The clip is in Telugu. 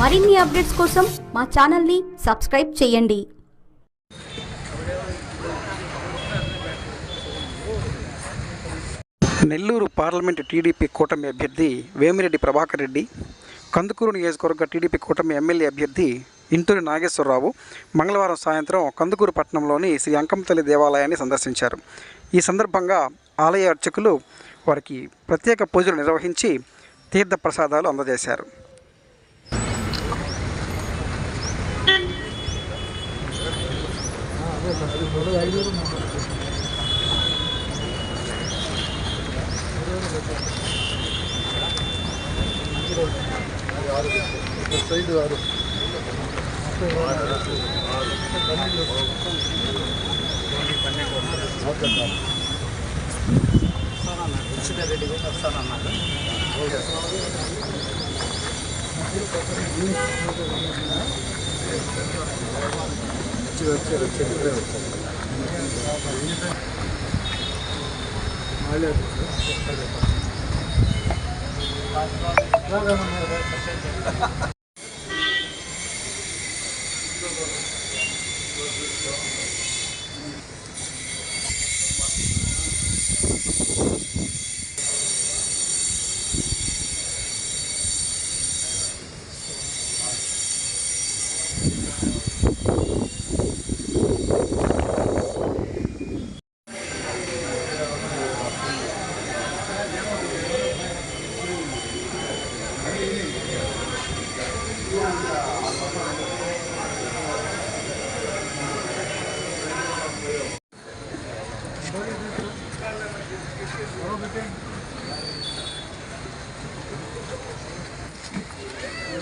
మరిన్ని అప్డేట్స్ కోసం మా ఛానల్ని సబ్స్క్రైబ్ చేయండి. నెల్లూరు పార్లమెంటు టీడీపీ కూటమి అభ్యర్థి వేమిరెడ్డి ప్రభాకర్ రెడ్డి కందుకూరు నియోజకవర్గ టీడీపీ కూటమి ఎమ్మెల్యే అభ్యర్థి ఇంటూరి నాగేశ్వరరావు మంగళవారం సాయంత్రం కందుకూరు పట్టణంలోని శ్రీ అంకంతల్లి దేవాలయాన్ని సందర్శించారు. ఈ సందర్భంగా ఆలయ అర్చకులు వారికి ప్రత్యేక పూజలు నిర్వహించి సైడ్ ఆరు రెడ్డి వస్తానన్నారు ఓకే. 그렇지 그렇지 그렇지 그래 알려주세요.